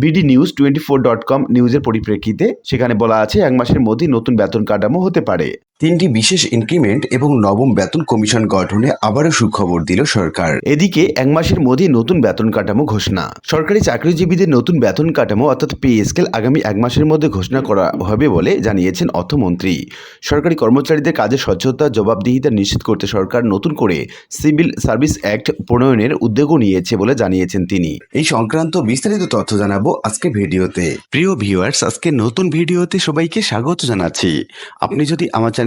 BD news twenty four dot com নিউজের পরিপ্রেক্ষিতে, সেখানে বলা আছে এক মাসের মধ্যেই নতুন বেতন কাঠামো হতে পারে। তিনটি বিশেষ ইনক্রিমেন্ট এবং নবম বেতন কমিশন গঠনে আবারও সুখবর দিল সরকার। এদিকে এক মাসের মধ্যেই নতুন বেতন কাঠামো ঘোষণা। সরকারি চাকরিজীবীদের নতুন বেতন কাঠামো অর্থাৎ পে স্কেল আগামী এক মাসের মধ্যে ঘোষণা করা হবে বলে জানিয়েছেন অর্থমন্ত্রী। সরকারি কর্মচারীদের কাজে স্বচ্ছতা জবাবদিহিতা নিশ্চিত করতে সরকার নতুন করে সিভিল সার্ভিস অ্যাক্ট প্রণয়নের উদ্যোগও নিয়েছে বলে জানিয়েছেন তিনি। এই সংক্রান্ত বিস্তারিত তথ্য জানাব আজকে ভিডিওতে। প্রিয় ভিউয়ার্স আজকে নতুন ভিডিওতে সবাইকে স্বাগত জানাচ্ছি। আপনি যদি আমার চ্যানেলে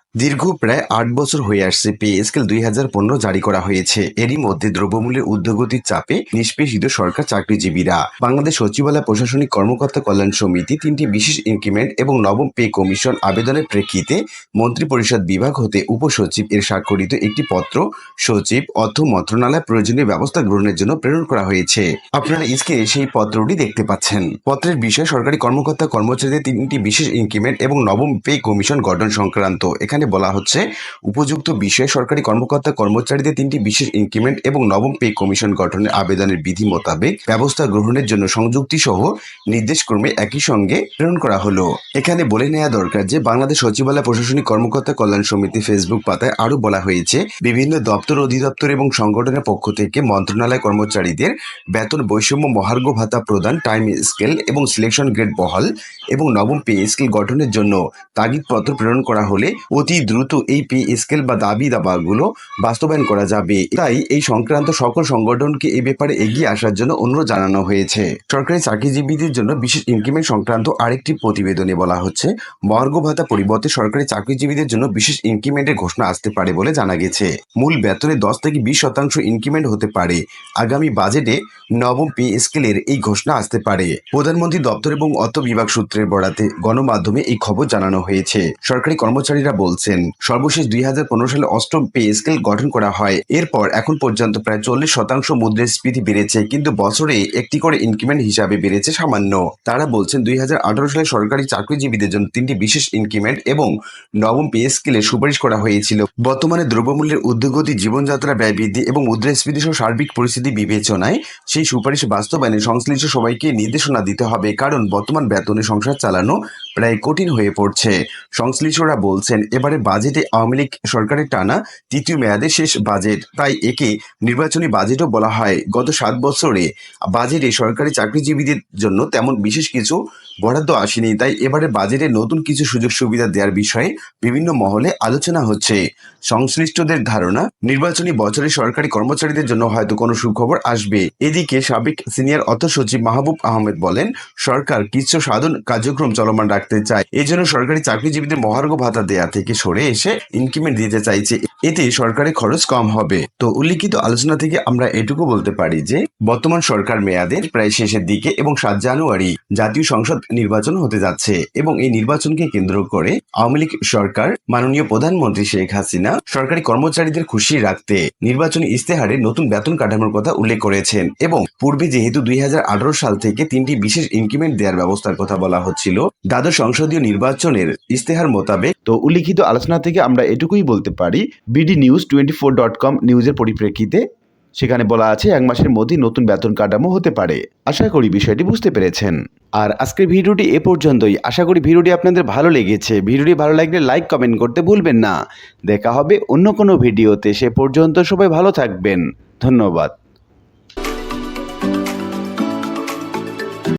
দীর্ঘ প্রায় আট বছর হয়ে আসছে পে স্কেল দুই হাজার পনেরো জারি করা হয়েছে। এরই মধ্যে দ্রব্যমূল্যের ঊর্ধ্বগতির চাপে নিষ্পেষিত সরকার চাকরিজীবীরা। বাংলাদেশ সচিবালয় প্রশাসনিক কর্মকর্তা কল্যাণ সমিতি তিনটি বিশেষ ইনক্রিমেন্ট এবং নবম পে কমিশন আবেদনের প্রেক্ষিতে মন্ত্রিপরিষদ বিভাগ হতে উপসচিব এর স্বাক্ষরিত একটি পত্র সচিব, অর্থ মন্ত্রণালয়, প্রয়োজনীয় ব্যবস্থা গ্রহণের জন্য প্রেরণ করা হয়েছে। আপনারা স্ক্রিনে সেই পত্রটি দেখতে পাচ্ছেন। পত্রের বিষয় সরকারি কর্মকর্তা কর্মচারীদের তিনটি বিশেষ ইনক্রিমেন্ট এবং নবম পে কমিশন গঠন সংক্রান্ত। এখানে বলা হচ্ছে, উপযুক্ত বিষয়ে সরকারি কর্মকর্তা কর্মচারীদের তিনটি বিশেষ ইনক্রিমেন্ট এবং নবম পে কমিশন গঠনের আবেদনের বিধি মোতাবেক ব্যবস্থা গ্রহণের জন্য সংযুক্তি সহ নির্দেশক্রমে একই সঙ্গে প্রেরণ করা হলো। এখানে বলে নেওয়া দরকার যে, বাংলাদেশ সচিবালয় প্রশাসনিক কর্মকর্তা কল্যাণ সমিতি ফেসবুক পাতায় আরও বলা হয়েছে, বিভিন্ন দপ্তর, অধিদপ্তর এবং সংগঠনের পক্ষ থেকে মন্ত্রণালয় কর্মচারীদের বেতন বৈষম্য মহার্ঘ ভাতা প্রদান, টাইম স্কেল এবং সিলেকশন গ্রেড বহাল এবং নবম পে স্কেল গঠনের জন্য তাগিদপত্র প্রেরণ করা হলে অতি দ্রুত এই পে স্কেল বা দাবি দাবাগুলো বাস্তবায়ন করা যাবে। তাই এই সংক্রান্ত সকল সংগঠনকে এই ব্যাপারে এগিয়ে আসার জন্য অনুরোধ জানানো হয়েছে। সরকারি চাকরিজীবীদের জন্য বিশেষ ইনক্রিমেন্ট সংক্রান্ত আরেকটি প্রতিবেদনে বলা হচ্ছে মহার্ঘ ভাতা পরিবর্তে সরকারি চাকরিজীবীদের জন্য বিশেষ ইনক্রিমেন্টের ঘোষণা আসতে পারে বলে জানা গেছে। মূল বেতনে দশ থেকে বিশ শতাংশ ইনক্রিমেন্ট হতে পারে। আগামী বাজেটে নবম পে স্কেলের এই ঘোষণা আসতে পারে। প্রধানমন্ত্রী দপ্তর এবং অর্থ বিভাগ সূত্রের বরাতে গণমাধ্যমে এই খবর জানানো হয়েছে। সরকারি কর্মচারীরা বলছেন সর্বশেষ দুই হাজার পনেরো সালে অষ্টম পে স্কেল গঠন করা হয়। এরপর এখন পর্যন্ত প্রায় চল্লিশ শতাংশ মুদ্রাস্ফীতি বেড়েছে, কিন্তু বছরে একটি করে ইনক্রিমেন্ট হিসাবে বেড়েছে সামান্য। তারা বলছেন দুই হাজার আঠারো সালে সরকারি চাকরিজীবীদের জন্য তিনটি বিশেষ ইনক্রিমেন্ট এবং নবম পে স্কেলে সুপারিশ করা হয়েছিল। বর্তমানে দ্রব্যমূল্যের ঊর্ধ্বগতি জীবনযাত্রা ব্যয় বৃদ্ধি এবং মুদ্রাস্ফীতি সহ সার্বিক পরিস্থিতি বিবেচনায় সেই সুপারিশ বাস্তবায়নে সংশ্লিষ্ট সবাইকে নির্দেশনা দিতে হবে, কারণ বর্তমান বেতনে সংসার চালানো প্রায় কঠিন হয়ে পড়ছে। সংশ্লিষ্টরা বলছেন, এবারে বাজেটে আওয়ামী লীগ সরকারের টানা তৃতীয় মেয়াদে শেষ বাজেট তাই একে নির্বাচনী বাজেটও বলা হয়। গত সাত বছরে বাজেটে সরকারি চাকরিজীবীদের জন্য তেমন বিশেষ কিছু বরাদ্দ আসেনি, তাই এবারে বাজেটে নতুন কিছু সুযোগ সুবিধা দেওয়ার বিষয়ে বিভিন্ন মহলে আলোচনা হচ্ছে। সংশ্লিষ্টদের ধারণা, নির্বাচনী বছরে সরকারি কর্মচারীদের জন্য হয়তো কোনো সুখবর আসবে। এদিকে সাবেক সিনিয়র অর্থ সচিব মাহবুব আহমেদ বলেন, সরকার কিছু সাধন কার্যক্রম চলমান রাখতে চায়। এজন্য সরকারি চাকরিজীবীদের মহার্ঘ ভাতা দেয়া থেকে সরে এসে ইনক্রিমেন্ট দিতে চাইছে। এতে সরকারি খরচ কম হবে। তো উল্লিখিত আলোচনা থেকে আমরা এটুকু বলতে পারি যে, বর্তমান সরকার মেয়াদের প্রায় শেষের দিকে এবং সাত জানুয়ারি জাতীয় সংসদ নির্বাচন হতে যাচ্ছে এবং এই নির্বাচনকে কেন্দ্র করে আওয়ামী লীগ সরকার মাননীয় প্রধানমন্ত্রী শেখ হাসিনা সরকারি কর্মচারীদের খুশি রাখতে নির্বাচনী ইস্তেহারে নতুন বেতন কাঠামোর কথা উল্লেখ করেছেন এবং পূর্বে যেহেতু দুই হাজার আঠারো সাল থেকে তিনটি বিশেষ ইনক্রিমেন্ট দেওয়ার ব্যবস্থার কথা বলা হচ্ছিল, দ্বাদশ সংসদীয় নির্বাচনের ইস্তেহার মোতাবেক। তো উল্লিখিত আলোচনা থেকে আমরা এটুকুই বলতে পারি, BD news twenty four dot com নিউজের পরিপ্রেক্ষিতে সেখানে বলা আছে, এক মাসের মধ্যে নতুন বেতন কাঠামো হতে পারে। আশা করি বিষয়টি বুঝতে পেরেছেন। আর আজকের ভিডিওটি এ পর্যন্তই। আশা করি ভিডিওটি আপনাদের ভালো লেগেছে। ভিডিওটি ভালো লাগলে লাইক, কমেন্ট করতে ভুলবেন না। দেখা হবে অন্য কোনো ভিডিওতে। সে পর্যন্ত সবাই ভালো থাকবেন। ধন্যবাদ।